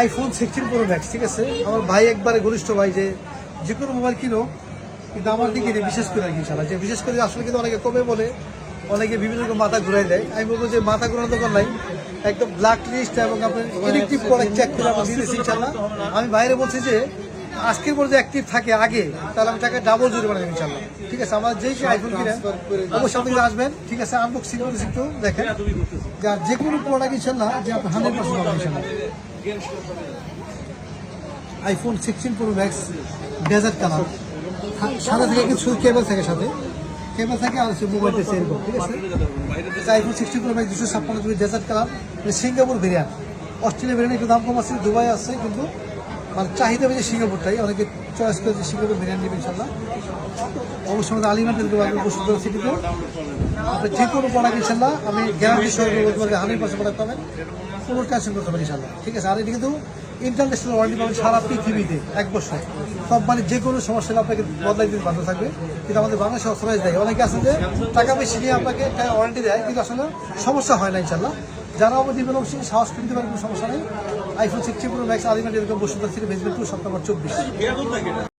IPhone sixteen pro max ঠিক আছে? আমার ভাই একবারে ঘনিষ্ঠ ভাই যে যে কোনো মোবাইল কিনো কিন্তু আমার দিকে বিশেষ করে আর কি ইনশাল্লাহ যে বিশেষ করে আসলে কিন্তু অনেকে কমে বলে, অনেকে বিভিন্ন রকম মাথা ঘুরাই দেয়। আমি বলব যে মাথা ঘুরানোর দোকান নাই। একদম ব্ল্যাক লিস্ট এবং আপনার ইলেকট্রিক প্রোডাক্ট চেক করে আমরা দিয়ে দিচ্ছি ইনশাল্লাহ আমি বাইরে বলছি যে, আজকের পর যে অ্যাক্টিভ থাকে আগে, তাহলে আমি টাকা ডাবল জরিমানা দেবো ইনশাল্লাহ ঠিক আছে? আমার যেই আইফোন কিনে অবশ্যই আপনি আসবেন। ঠিক আছে? আনবক্সিং একটু, দেখেন। যে কোনো প্রোডাক্ট ইনশাল্লাহ যে আপনি হান্ড্রেড পার্সেন্ট ইনশাল্লাহ iPhone sixteen pro max desert colour সাদা থেকে কিছু কেবল থাকে সাথে। কেবল থাকে আর মোবাইলটা সেল করব ঠিক আছে? আইফোন সিক্সটিন প্রো ম্যাক্স দুশো ছাপ্পান্ন GB desert colour Singapore variant Australia variant একটু দাম কম আছে দুবাই আছে কিন্তু মানে চাহিদা বেশি সিঙ্গাপুরটাই। অনেকে চয়েস করেছে সিঙ্গাপুর ভেরিয়ান্ট নেবে ইনশাল্লাহ। অবশ্যই আমাদের আলিমাদের দোকান বসুন্ধরা সিটিতে আপনি যে কোনো প্রোডাক্ট ইনশাল্লাহ আমি গ্যারান্টি সহ বলতে পারি হান্ড্রেড পার্সেন্ট কোনো টেনশন করতে পারি ইনশাল্লাহ। ঠিক আছে? আর এটি কিন্তু ইন্টারন্যাশনাল ওয়ারেন্টি পাবেন সারা পৃথিবীতে, এক বছর। কোম্পানির যে কোনো সমস্যা আপনাকে বদলাই দিতে বাধ্য থাকবে। কিন্তু আমাদের বাংলাদেশে অথরাইজ দেয়। অনেকে আছে যে টাকা বেশি নিয়ে আপনাকে ওয়ারেন্টি দেয়, কিন্তু আসলে সমস্যা হয় না ইনশাল্লাহ। যারা অবধি দিবেন সেই সাহস কিনতে পারে, কোনো সমস্যা নেই। আইফোন সিক্সটি প্রো ম্যাক্স আলিমেন্ট এরকম বসুন্ধরা থেকে বেসমেন্ট টু সপ্তাহ চব্বিশ।